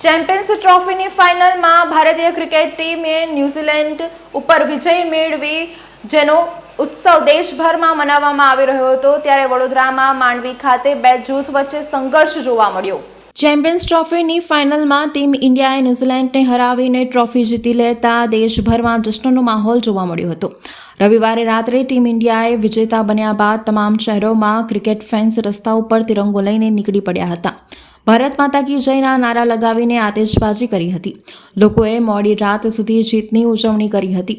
Champions ટ્રોફીની ફાઇનલમાં ભારતીય cricket ટીમે ન્યૂઝીલેન્ડ ઉપર વિજય મેળવી, જેનો ઉત્સવ દેશભરમાં મનાવવામાં આવી રહ્યો હતો. ત્યારે વડોદરામાં માંડવી ખાતે બે જૂથ વચ્ચે સંઘર્ષ જોવા મળ્યો. ચેમ્પિયન્સ ટ્રોફીની ફાઇનલમાં ટીમ ઇન્ડિયાએ ન્યૂઝીલેન્ડને હરાવીને ટ્રોફી જીતી લેતા દેશભરમાં જશ્નનો માહોલ જોવા મળ્યો હતો. રવિવારે રાત્રે ટીમ ઇન્ડિયાએ વિજેતા બન્યા બાદ તમામ શહેરોમાં ક્રિકેટ ફેન્સ રસ્તા ઉપર તિરંગો લઈને નીકળી પડ્યા હતા. ભારત માતા કી જયના નારા લગાવીને આતેશબાજી કરી હતી. લોકોએ મોડી રાત સુધી જીતની ઉજવણી કરી હતી.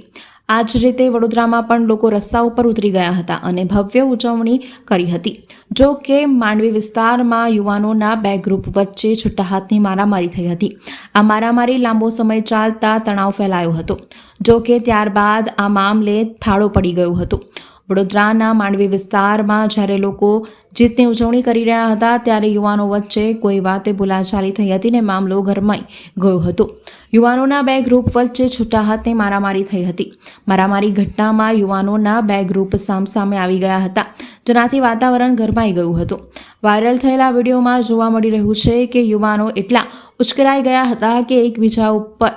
આ જ રીતે વડોદરામાં પણ લોકો રસ્તા ઉપર ઉતરી ગયા હતા અને ભવ્ય ઉજવણી કરી હતી. જો કે માંડવી વિસ્તારમાં યુવાનોના બે ગ્રુપ વચ્ચે છૂટા હાથની મારામારી થઈ હતી. આ મારામારી લાંબો સમય ચાલતા તણાવ ફેલાયો હતો. જો કે ત્યારબાદ આ મામલે થાળો પડી ગયો હતો. વડોદરાના માંડવી વિસ્તારમાં જ્યારે લોકો જીતની ઉજવણી કરી રહ્યા હતા, ત્યારે યુવાનો વચ્ચે કોઈ વાતે બોલાચાલી થઈ હતી ને મામલો ગરમાઈ ગયો હતો. યુવાનોના બે ગ્રુપ વચ્ચે છૂટા હાથની મારામારી થઈ હતી. મારામારી ઘટનામાં યુવાનોના બે ગ્રુપ સામસામે આવી ગયા હતા, જેનાથી વાતાવરણ ગરમાઈ ગયું હતું. વાયરલ થયેલા વિડીયોમાં જોવા મળી રહ્યું છે કે યુવાનો એટલા ઉશ્કેરાઈ ગયા હતા કે એકબીજા ઉપર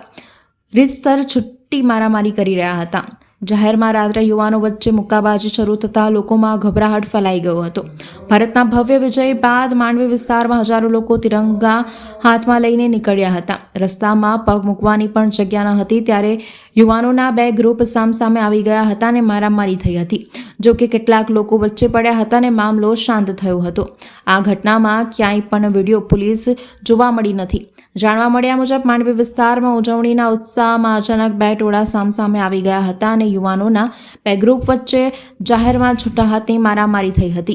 રીતસર છુટ્ટી મારામારી કરી રહ્યા હતા. જાહેરમાં રાત્રે યુવાનો વચ્ચે મુક્કાબાજી શરૂ થતાં લોકોમાં ગભરાહટ ફેલાઈ ગયો હતો. ભારતના ભવ્ય વિજય બાદ માંડવી વિસ્તારમાં હજારો લોકો તિરંગા હાથમાં લઈને નીકળ્યા હતા. રસ્તામાં પગ મૂકવાની પણ જગ્યા ન હતી, ત્યારે યુવાનોના બે ગ્રુપ સામસામે આવી ગયા હતા અને મારામારી થઈ હતી. જો કે કેટલાક લોકો વચ્ચે પડ્યા હતા અને મામલો શાંત થયો હતો. આ ઘટનામાં ક્યાંય પણ વીડિયો પોલીસ જોવા મળી નથી. જાણવા મળ્યા મુજબ માંડવી વિસ્તારમાં ઉજવણીના ઉત્સાહમાં અચાનક બે ટોળા સામસામે આવી ગયા હતા અને યુવાનોના બે ગ્રુપ વચ્ચે જાહેરમાં છૂટા હાથની મારામારી થઈ હતી.